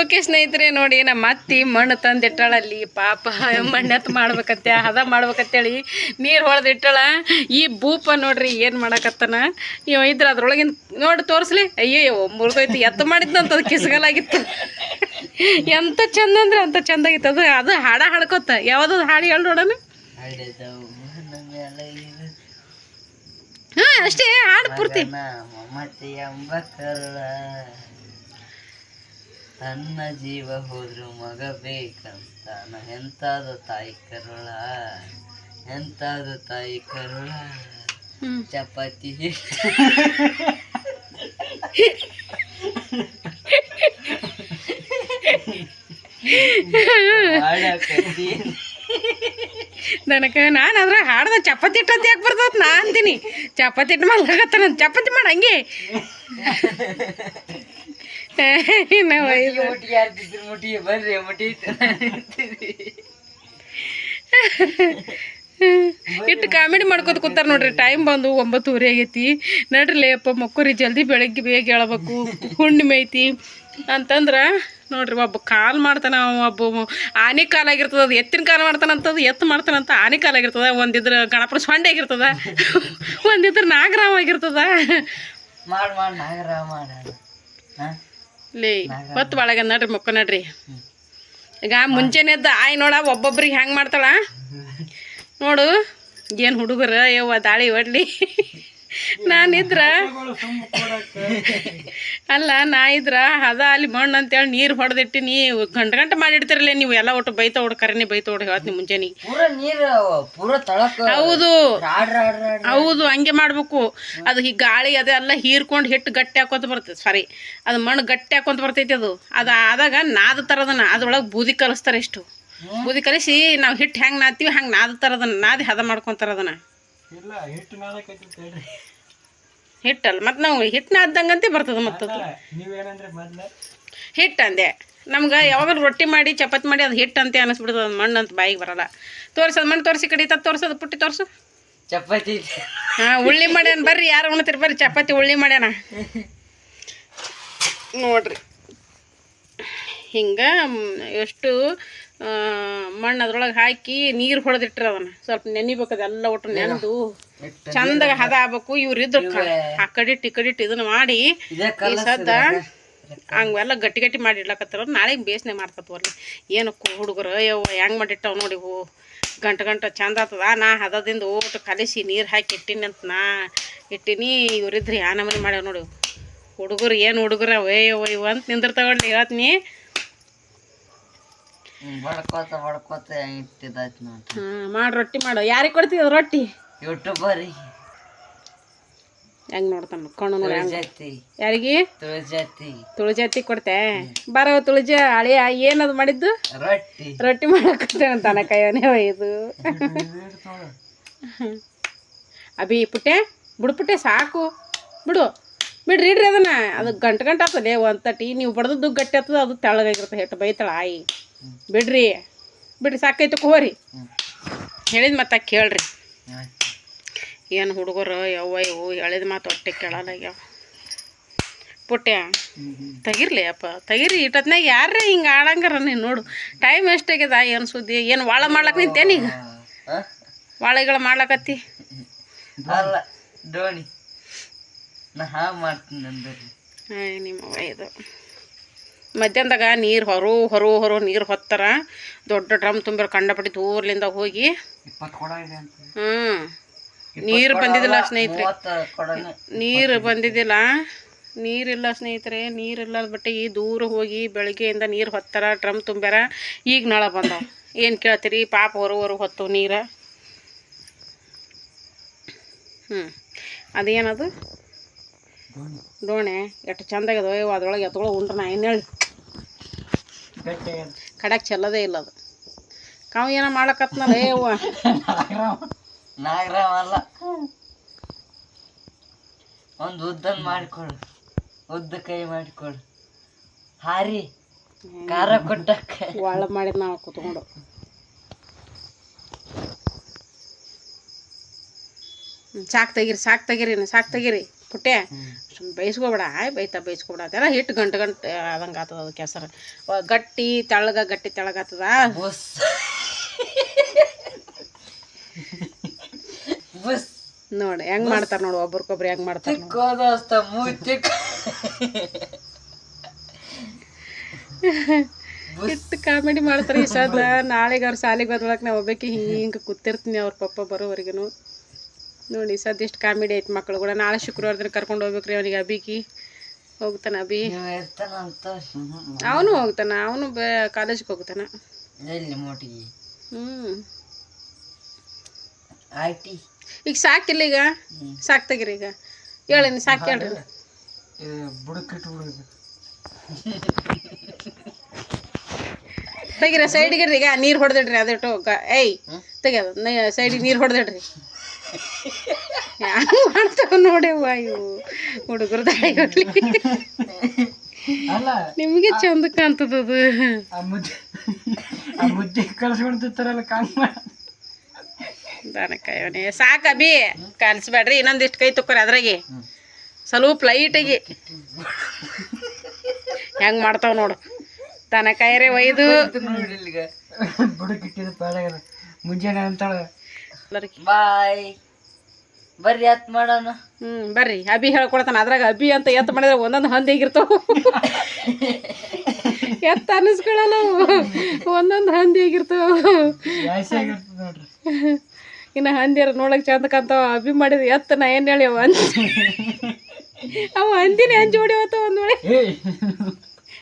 Okay ಸ್ನೇಹಿತರೆ ನೋಡಿ, ನಮ್ಮ ಅತ್ತಿ ಮಣ್ಣು ತಂದಿಟ್ಟಾಳಲ್ಲಿ, ಪಾಪ ಮಣ್ಣೆತ್ತು ಮಾಡ್ಬೇಕಂತೆ, ಹದ ಮಾಡ್ಬೇಕಂತೇಳಿ ನೀರು ಹೊಡೆದಿಟ್ಟಾಳ ಈ ಭೂಪ ನೋಡ್ರಿ ಏನು ಮಾಡಕತ್ತಾನ? ಇವ ಇದ್ರ ಅದ್ರೊಳಗಿನ ನೋಡಿ ತೋರಿಸ್ಲಿ. ಅಯ್ಯೋ ಮುರಿದೋಯ್ತು ಎತ್ತು ಮಾಡಿದ್ನಂತ ಅದು ಕಿಸಗಲಾಗಿತ್ತು ಎಂತ ಚಂದ ಅಂದ್ರೆ ಅಂತ ಚಂದ ಆಗಿತ್ತು. ಅದು ಅದು ಹಾಡ ಹಾಡ್ಕೊತ. ಯಾವ್ದು ಹಾಡು ಹೇಳಿ ನೋಡೋಣ? ಹಾಂ, ಅಷ್ಟೇ, ಹಾಡು ಪೂರ್ತಿ. ತನ್ನ ಜೀವ ಹೋದ್ರು ಮಗ ಬೇಕಂತ. ನ ಎಂತಾದ ತಾಯಿ ಕರುಳ? ಎಂತಾದ ತಾಯಿ ಕರುಳ? ಚಪಾತಿ. ನನಗೆ ನಾನು ಅದ್ರ ಹಾಡ್ದ ಚಪಾತಿ ಇಟ್ಟು ಅಂತ ಯಾಕೆ ಬರ್ತದ ನಾ ಅಂತೀನಿ. ಚಪಾತಿ ಹಿಟ್ಟು ಮಾಡ್ಲಾಕತ್ತಾನ ಚಪಾತಿ ಮಾಡ ಹಂಗೆ ನಾವು ಇದು ಮುಟ್ಟಿ ಯಾರ್ದಿದ್ರು ಮುಟ್ಟಿ ಬರ್ರಿ ಇಟ್ಟು ಕಾಮಿಡಿ ಮಾಡ್ಕೋತ ಕೂತಾರ ನೋಡ್ರಿ ಟೈಮ್ ಬಂದು ಒಂಬತ್ತುವರೆ ಆಗೈತಿ. ನಡ್ರಿ ಅಪ್ಪ ಮಕ್ಕರಿ ಜಲ್ದಿ ಬೆಳಗ್ಗೆ ಬೇಗ ಹೇಳಬೇಕು ಹುಣ್ಣಿಮೆ ಐತಿ. ಅಂತಂದ್ರೆ ನೋಡ್ರಿ ಒಬ್ಬ ಕಾಲ್ ಮಾಡ್ತಾನ ಅವ ಒಬ್ಬ ಆನೆ ಕಾಲಾಗಿರ್ತದ ಅದು ಎತ್ತಿನ ಕಾಲ ಮಾಡ್ತಾನಂತದು ಎತ್ತು ಮಾಡ್ತಾನಂತ ಆನೆ ಕಾಲಾಗಿರ್ತದ ಒಂದಿದ್ರ ಗಣಪನ ಸೊಂಡೆ ಆಗಿರ್ತದ. ಒಂದಿದ್ರ ನಾಗರಾಮ ಆಗಿರ್ತದ. ಮಾಡ್ ಮಾಡ್ ನಾಗರಾಮ ಮಾಡ ಹಾ? ಲೇ ಹೊತ್ತು ಒಳಗೆ ನಡ್ರಿ ಮುಕ್ಕ ನಡ್ರಿ. ಈಗ ಮುಂಚೆನೆ ಇದ್ದ ಆಯ್ ನೋಡ ಒಬ್ಬೊಬ್ರಿಗೆ ಹೆಂಗೆ ಮಾಡ್ತಾಳ? ನೋಡು ಏನು ಹುಡುಗರ ಯವ್ವ ದಾಳಿ ಹೊಡ್ಲಿ ನಾನಿದ್ರ ಅಲ್ಲ ನಾ ಇದ್ರ ಹದ ಅಲ್ಲಿ ಮಣ್ಣು ಅಂತೇಳಿ ನೀರು ನೀವು ಗಂಟ ಗಂಟೆ ಮಾಡಿಡ್ತಿರಲ್ಲ ನೀವು ಎಲ್ಲ ಒಟ್ಟು ಬೈತ ಹೊಡ್ ಕರೆನೆ ಬೈತ ಹೊಡ್ ಹೇಳ್ತೀನಿ ಮುಂಜಾನೆ ಹೌದು. ರಾಡ್ ರಾಡ್ ರಾಡ್ ಹೌದು ಹಂಗೆ ಮಾಡ್ಬೇಕು. ಅದು ಈ ಗಾಳಿ ಅದೆಲ್ಲ ಹೀರ್ಕೊಂಡು ಹಿಟ್ಟು ಗಟ್ಟಿ ಹಾಕೋತ ಬರ್ತೈತೆ ಸಾರಿ ಅದು ಮಣ್ಣು ಗಟ್ಟಿ ಹಾಕೊಂತ ಬರ್ತೈತಿ ಅದು. ಅದು ಆದಾಗ ನಾದ ತರದನ ಅದ್ರೊಳಗೆ ಬೂದಿ ಕಲಿಸ್ತಾರೆ ಇಷ್ಟು. ಬೂದಿ ಕಲಿಸಿ ನಾವು ಹಿಟ್ಟು ಹೆಂಗೆ ನಾದ್ತೀವಿ ಹಂಗೆ ನಾದ ತರದನ್ನ ನಾದಿ ಹದ ಮಾಡ್ಕೊಂತಾರ ಅದನ್ನ ಹಿಟ್ಟಲ್ಲ ಮತ್ತು ನಾವು ಹಿಟ್ಟಿನ ಆದ್ದಂಗಂತೆ ಬರ್ತದೆ ಮತ್ತು ಹಿಟ್ಟು ಅಂದೆ. ನಮ್ಗೆ ಯಾವಾಗಲೂ ರೊಟ್ಟಿ ಮಾಡಿ ಚಪಾತಿ ಮಾಡಿ ಅದು ಹಿಟ್ಟು ಅಂತೆ ಅನಿಸ್ಬಿಡ್ತದೆ ಅದು ಮಣ್ಣು ಅಂತ ಬಾಯಿಗೆ ಬರಲ್ಲ. ತೋರ್ಸೋದು ಮಣ್ಣು ತೋರಿಸಿ ಕಡಿತ ತೋರ್ಸೋದು ಪುಟ್ಟಿ ತೋರಿಸು. ಚಪಾತಿ ಹಾಂ ಉಳ್ಳಿ ಮಾಡ್ಯಾನ ಬರ್ರಿ ಯಾರು ಉಣ್ತೀರಿ ಬರ್ರಿ ಚಪಾತಿ ಉಳ್ಳಿ ಮಾಡ್ಯಾನ. ನೋಡ್ರಿ. ಹಿಂಗೆ ಎಷ್ಟು ಮಣ್ಣು ಅದ್ರೊಳಗೆ ಹಾಕಿ ನೀರು ಹೊಡೆದಿಟ್ರೆ ಅದನ್ನ. ಸ್ವಲ್ಪ ನೆನಿಬೇಕು ಅದೆಲ್ಲ ಒಟ್ಟು ನೆನೆದು ಚಂದಾಗ ಹದ ಆಗ್ಬೇಕು ಇವ್ರಿದ್ರು ಆ ಕಡಿಟ್ಟು ಈ ಕಡಿಟ್ಟು ಇದನ್ನ ಮಾಡಿ ಇದೇ ಈ ಸದ್ದ ಹಂಗೆಲ್ಲ ಗಟ್ಟಿ ಗಟ್ಟಿ ಮಾಡಿ ಇಡ್ಲಕತ್ತಾರ. ನಾಳೆಗೆ ಬೇಸ್ನೆ ಮಾಡ್ಕತ್ವಲ್ಲಿ ಏನು ಹುಡುಗರು ಯವ್ವ ಹೆಂಗೆ ಮಾಡಿಟ್ಟಾವ ನೋಡಿ ಹೋ. ಗಂಟು ಗಂಟು ಚಂದ ಆಗ್ತದ. ನಾ ಹದದಿಂದ ಓಟು ಕಲಿಸಿ ನೀರು ಹಾಕಿ ಇಟ್ಟಿನಿ ಅಂತ ನಾ ಇಟ್ಟಿನಿ. ಇವ್ರಿದ್ರಿ ಯಾ ನಮೂನಿ ಮಾಡ್ಯಾವ ನೋಡಿ ಹುಡುಗರು ಏನು ಹುಡುಗರ ಅಯ್ಯೋ ಇವ ಅಂತ ನಿಂದಿರ್ತಾವಳ್ಳಿ ಹೇಳ್ತೀನಿ ಬಡ್ಕೋತ ಬಡ್ಕೋತ ಇಟ್ಟಿದಾಯ್ತು ನೋಡಿ ಹಾಂ ಮಾಡಿ ರೊಟ್ಟಿ ಮಾಡು. ಯಾರಿಗೆ ಕೊಡ್ತೀವಿ ರೊಟ್ಟಿ? ಯೂಟ್ಯೂಬರಿ ಹೆಂಗ್ ನೋಡ್ತಾನ ಕಣ್ಣು ನೋಡಿ ತುಳಜಾತಿ. ಯಾರಿಗೆ? ತುಳಜಾತಿ. ತುಳಜಾತಿ ಕೊಡ್ತೆ. ಬರೋ ತುಳಜ ಏನು ಏನದು ಮಾಡಿದ್ದು? ರೊಟ್ಟಿ. ರೊಟ್ಟಿ ಮಾಡಕ್ಕೆ ಅಂತಾನ ಕೈಯನೇ ಒಯ್ದು. ಅಭಿ ಪುಟ್ಟೆ ಬಿಡು ಪುಟ್ಟೆ ಸಾಕು. ಬಿಡು. ಬಿಡ್ರಿ ಇಡ್ರಿ ಅದನ್ನ. ಅದು ಗಂಟು ಗಂಟೆ ಆಗ್ತದೆ. ಒಂದು ತಟ್ಟಿ ನೀವು ಬಡ್ದದ್ದು ಗಟ್ಟಿ ಆಗ್ತದೆ ಅದು ತೆಳ್ಳಗಾಗಿರುತ್ತೆ ಹೆಟ್ಟು ಬೈತಾಳ ಆಯಿ. ಬಿಡ್ರಿ. ಬಿಡ್ರಿ ಸಾಕೈತು ಹೋರಿ ಹೇಳಿದ ಮತ್ತೆ ಕೇಳ್ರಿ. ಏನು ಹುಡುಗರು ಯವ್ವ ಇವು ಹೇಳಿದ ಮಾತು ಹೊಟ್ಟೆ ಕೇಳಲ್ಲ ಆಗ್ಯಾವ ಪುಟ್ಯ ತೆಗಿರ್ಲಿ ಅಪ್ಪ ತೆಗಿರಿ. ಇಟ್ಟತ್ನಾಗ ಯಾರೇ ಹಿಂಗೆ ಆಡಂಗಾರ ನೀನು ನೋಡು. ಟೈಮ್ ಎಷ್ಟಾಗ್ಯದ ಏನು ಸುದ್ದಿ? ಏನು ವಾಳ ಮಾಡ್ಲಕ್ಕೆ ನಿಂತೇನೀಗ ಈಗ? ವಾಳೆಗಳ ಮಾಡ್ಲಕತ್ತಿ? ಅಲ್ಲ ಡೋಣಿ ನಾ ಹಾ ಮಾಡ್ತೀನಿ ಅಂದ್ರಿ. ಆಯ್ ನಿಮ್ಮವ್ವ ಇದು. ಮಧ್ಯಾಹ್ನದಾಗ ನೀರು ಹೊರು ಹೊರು ಹೊರ ನೀರು ಹೊತ್ತಾರ ದೊಡ್ಡ ಡ್ರಮ್ ತುಂಬಿರೋ ಕಂಡಪಟ್ಟಿ ದೂರ್ಲಿಂದ ಹೋಗಿ ಹ್ಞೂ ನೀರು ಬಂದಿದ್ದಿಲ್ಲ ಸ್ನೇಹಿತರೆ. ನೀರು ಬಂದಿದ್ದಿಲ್ಲ. ನೀರಿಲ್ಲ ಸ್ನೇಹಿತರೆ ನೀರಿಲ್ಲ ಈ ದೂರ ಹೋಗಿ ಬೆಳಗ್ಗೆಯಿಂದ ನೀರು ಹೊತ್ತಾರ ಡ್ರಮ್ ತುಂಬ್ಯಾರ. ಈಗ ನಳ ಬಂದವು ಏನು ಕೇಳ್ತೀರಿ? ಪಾಪ ಹೊರ ಹೊರ ಹೊತ್ತು ನೀರು. ಹ್ಞೂ ಅದೇನದು? ಡೋಣೆ ಎಷ್ಟು ಚಂದಾಗದ ಅಯ್ಯೋ ಅದ್ರೊಳಗೆ ಎತ್ಕೊಳ್ಳೋ ಉಂಡ್ರ ನಾ ಏನು ಹೇಳಿ ಕಡಕ್ಕೆ ಚೆಲ್ಲದೇ ಇಲ್ಲ ಅದು. ಕಾವು ಏನೋ ಮಾಡಕತ್ನಲ್ಲ ಏವ್ವ ನಾಗರಾಮ ಅಲ್ಲ ಒಂದು ಉದ್ದನ್ ಮಾಡಿಕೊಡು ಉದ್ದ ಕೈ ಮಾಡಿಕೊಡು ಹಾರಿ ಖಾರ ಕೊಟ್ಟಕ್ಕ. ಒಳ ಮಾಡಿದ್ ನಾವು ಕುತ್ಕೊಂಡು. ಸಾಕು ತೆಗೀರಿ ಸಾಕು ತೆಗೀರಿ ಸಾಕು ತೆಗೀರಿ. ಪುಟ್ಟೆ ಸುಮ್ಮನೆ ಬೈಸ್ಕೊಬೇಡ ಆಯ್ ಬೈತಾ ಬೇಯಿಸ್ಕೊಬೇಡ ಅಂತೆಲ್ಲ ಹಿಟ್ಟು ಗಂಟು ಗಂಟು ಆದಂಗೆ ಆತದ ಅದು ಕೆಸರು ಗಟ್ಟಿ ತೆಳ್ಳಗ ಗಟ್ಟಿ ತೆಳಗಾತದ ಬುಸ್. ಬುಸ್. ನೋಡಿ ಹೆಂಗ್ ಮಾಡ್ತಾರ ನೋಡು ಒಬ್ರಿಗೊಬ್ರು ಹೆಂಗ್ ಮಾಡ್ತಾರ ಎಷ್ಟು ಕಾಮಿಡಿ ಮಾಡ್ತಾರೆ ಈ ಸದ ನಾಳೆಗೆ ಅವ್ರ ಸಾಲಿಗೆ ಬದಲಾಕ್ ನಾ ಒಬ್ಬಾಕಿ ಹಿಂಗೆ ಕೂತಿರ್ತೀನಿ ಅವ್ರ ಪಪ್ಪ ಬರೋವರೆಗೂ ನೋಡಿ ಸದ್ಯಷ್ಟು ಕಾಮಿಡಿ ಐತೆ ಮಕ್ಕಳು ಕೂಡ. ನಾಳೆ ಶುಕ್ರವಾರ ದಿನ ಕರ್ಕೊಂಡು ಹೋಗ್ಬೇಕ್ರಿ ಅವನಿಗೆ ಅಭಿಗಿ ಹೋಗ್ತಾನ ಅಭಿ ಅವನು ಹೋಗ್ತಾನ ಅವನು ಬೇ ಕಾಲೇಜ್ಗೆ ಹೋಗ್ತಾನ. ಹ್ಞೂ ಈಗ ಸಾಕಿಲ್ಲ ಈಗ? ಸಾಕ್ತಾಗಿರಿ ಈಗ. ಹೇಳಿ ಸಾಕು ಹೇಳ್ರಿ. ತೆಗೀರ ಸೈಡಿಗೆ ಈಗ. ನೀರು ಹೊಡೆದಿಡ್ರಿ ಅದಿಟ್ಟು ಏಯ್ ತೆಗಿಯೋದು ಸೈಡಿಗೆ ನೀರು ಹೊಡೆದಿಡ್ರಿ. ಹ್ಯಾಂಗ ಮಾಡ್ತಾವ ನೋಡವ್ವ ಇವು ಹುಡುಗರ ದಾಳಿ ಹೊಡ್ಲಿ ಅಲ್ಲ ನಿಮಗೆ ಚಂದ ಕಾಣ್ತದದು ಮುದ್ದೆ ಕಳ್ಸ್ಕೊಂಡ್ತಿರ್ತಾರಲ್ಲ ಕಾಂಗ್ ದನಕಾಯವನೇ ಸಾಕ ಬಿ. ಕಲಿಸ್ಬೇಡ್ರಿ ಇನ್ನೊಂದಿಷ್ಟು ಕೈ ತುಕ್ಕೋರಿ ಅದ್ರಾಗೆ. ಸ್ವಲ್ಪ ಲೈಟಾಗಿ. ಹೆಂಗೆ ಮಾಡ್ತಾವ ನೋಡು. ದನಕಾಯರೇ ಒಯ್ದು. ಮುಂಜಾನೆ ಅಂತಾಳೆ. ಬಾಯ್ ಬರ್ರಿ ಮಾಡೋಣ. ಹ್ಮ್ ಬರ್ರಿ. ಅಭಿ ಹೇಳ್ಕೊಡ್ತಾನ. ಅದ್ರಾಗ ಅಭಿ ಅಂತ ಎತ್ತು ಮಾಡಿದ್ರೆ ಒಂದೊಂದು ಹಂದಿ ಆಗಿರ್ತಾವ. ಎತ್ತ ಅನ್ನಿಸ್ಕೊಳ್ಳಲ್ಲ ಅವು. ಒಂದೊಂದು ಹಂದಿ ಆಗಿರ್ತಾವ. ಇನ್ನ ಹಂದಿಯರ ನೋಡಕ್ ಚಂದ ಕಂತಾವ ಅಭಿ ಮಾಡಿದ ಎತ್ತ ನಾ ಏನು ಹೇಳಿ ಅವ ಅಂತ. ಅವ ಹಂದಿನೇ ಹಂಚಿ ಹೊಡಿವತ್ತ ಒಂದ್ ವೇಳೆ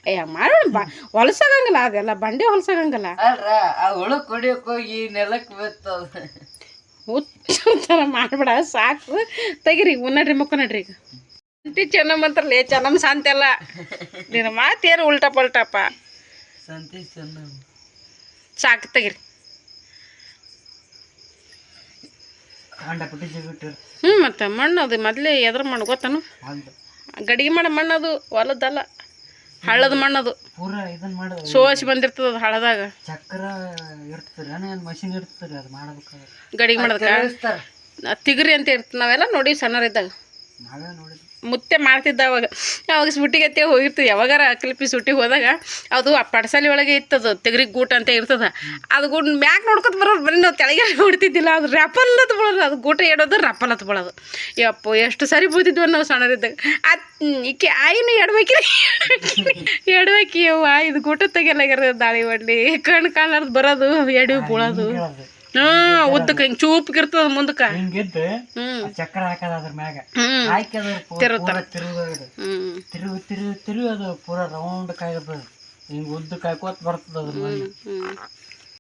ಅಯ್ಯ ಏ ಮಾಡೋಣ ಬಾ. ಹೊಲಸಾಗಂಗಲ್ಲ ಅದೆಲ್ಲ ಬಂಡೆ ಹೊಲಸಾಗಂಗಲ್ಲ ಅಲ್ರ ಆ ಹುಳು ಕುಡಿಯಕ್ ಹೋಗಿ ನೆಲಕ್ಕೆ ಬರ್ತದ ಥರ ಮಾಡಬೇಡ ಸಾಕು. ತೆಗಿರಿ ಉನ್ನಡ್ರಿ ಮುಕ್ಕ ನಡ್ರಿ ಈಗ ಅಂತಿ ಏ ಚೆನ್ನಮ್ಮ ಶಾಂತಿ ನಿನ್ನ ಮಾತೇನು ಉಲ್ಟಾ ಪಲ್ಟಪ್ಪ ಸಂತಿ ಸಾಕು ತೆಗಿರಿ. ಹ್ಞೂ ಮತ್ತೆ ಮಣ್ಣು ಅದು ಮೊದಲೇ ಎದ್ರ ಮಣ್ಣು ಗೊತ್ತನು? ಗಡಿಗೆ ಮಾಡೋ ಮಣ್ಣದು ಹೊಲದಲ್ಲ ಹಳ್ಳದ ಮಣ್ಣದು ಪೂರ ಇದನ್ ಮಾಡೋದು ಸೋಸಿ ಬಂದಿರ್ತದ ಅದು ಹಳ್ಳದಾಗ. ಚಕ್ರ ಇರ್ತದ್ರಿ ಏನ್ ಮಷಿನ್ ಇರ್ತದ್ರಿ ಅದು ಮಾಡ್ಬೇಕಾದ್ರೆ ಗಡಿಗೆ ಮಾಡೋದಕ್ಕ? ತಿಗರಿ ಅಂತ ಇರ್ತ ನಾವೆಲ್ಲ ನೋಡಿ ಸಣ್ಣರಿದ್ದಾಗ ನಾವೇ ನೋಡಿದ್ವಿ. ಮುತ್ತೆ ಮಾಡ್ತಿದ್ದ ಅವಾಗ. ಅವಾಗ ಸುಟ್ಟಿಗತ್ತೆ ಹೋಗಿರ್ತೀವಿ. ಯಾವಾಗಾರ ಕಲಿಪಿ ಸುಟ್ಟಿಗೆ ಹೋದಾಗ ಅದು ಆ ಪಡ್ಸಾಲಿ ಒಳಗೆ ಇತ್ತದು ತೆಗ್ರಿ ಗೂಟ ಅಂತ ಇರ್ತದ. ಅದು ಗೂಟ್ ಮ್ಯಾಕ್ ನೋಡ್ಕೊತ ಬರೋರು ಬರೀ ನಾವು ತೆಳಗೆ ನೋಡ್ತಿದ್ದಿಲ್ಲ ಅದು ರಪಲ್ಲತ್ ಬೀಳೋದು ಅದು ಗೂಟ ಎಡೋದು ರಪಲ್ಲತ್ ಬೀಳೋದು. ಯಪ್ಪ, ಎಷ್ಟು ಸರಿ ಬೂದಿದ್ವಿ ನಾವು ಸಣ್ಣರಿದ್ದಾಗ. ಅದು ಈಕೆ ಆಯ್ನು ಎಡ್ಬೇಕಿರಿ ಎಡ್ಬೇಕಿ ಯವ್ವ, ಇದು ಗೂಟ ತೆಗಿಯಲಾಗ್ಯಾರ ದಾಳಿ ಹೊಡ್ಲಿ ಕಣ್ಣು ಕಾಣಲಾರ್ದು ಬರೋದು, ಎಡವಿ ಬೀಳೋದು. ಹಾಂ ಉದ್ದಕ್ಕೆ ಹಿಂಗ್ ಚೂಪ್ಗಿರ್ತದ ಮುಂದಕ್ಕೆ. ಹಿಂಗಿದ್ದು ಚಕ್ರ ಹಾಕದ ಅದ್ರ ಮ್ಯಾಗ. ಹ್ಞೂ ಹಾಕಿ ತಿರುಗ ಪೂ- ಪೂರ ತಿರುಗೋದು. ಹ್ಞೂ ತಿರುವು ತಿರುವು ತಿರುವು ಅದು ಪೂರ ರೌಂಡ್ ಕಾಯ್ತದ ಹಿಂಗ ಉದ್ದ ಕಾಯ್ಕೋತ ಬರ್ತದ ಅದ್ರ